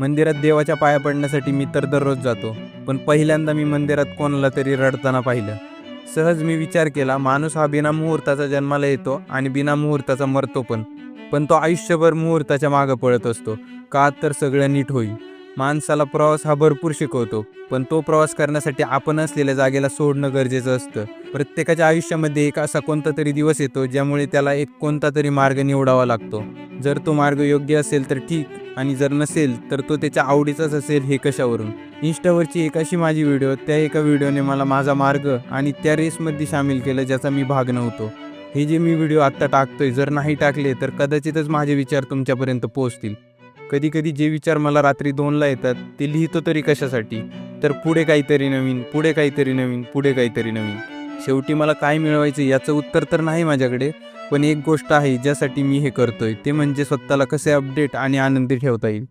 मंदिरात देवाच्या पाया पडण्यासाठी मी तर दररोज जातो पण पहिल्यांदा मी मंदिरात कोणाला तरी रडताना पाहिलं. सहज मी विचार केला माणूस हा बिना मुहूर्ताचा जन्माला येतो आणि बिना मुहूर्ताचा मरतो पण. पण तो आयुष्यभर मुहूर्ताच्या मागं पळत असतो. का तर सगळं नीट होईल. माणसाला प्रवास हा भरपूर शिकवतो पण तो प्रवास करण्यासाठी आपण असलेल्या जागेला सोडणं गरजेचं असतं. प्रत्येकाच्या आयुष्यामध्ये एक असा कोणता तरी दिवस येतो ज्यामुळे त्याला एक कोणता तरी मार्ग निवडावा लागतो. जर तो मार्ग योग्य असेल तर ठीक आणि जर नसेल तर तो त्याच्या आवडीचाच असेल हे कशावरून? इंस्टावरची एक अशी माझी व्हिडिओ त्या एका व्हिडिओने मला माझा मार्ग आणि त्या रेसमध्ये सामील केलं ज्याचा मी भाग नव्हतो. हे जे मी व्हिडिओ आत्ता टाकतोय जर नाही टाकले तर कदाचितच माझे विचार तुमच्यापर्यंत पोहोचतील. कधी कधी जे विचार मला रात्री दोनला येतात ते लिहितो तरी कशासाठी? तर पुढे काहीतरी नवीन पुढे काहीतरी नवीन पुढे काहीतरी नवीन. शेवटी मला काय मिळवायचं याचं उत्तर तर नाही माझ्याकडे पण एक गोष्ट आहे ज्यासाठी मी हे करतोय ते म्हणजे स्वतःला कसे अपडेट आणि आनंदी ठेवता येईल.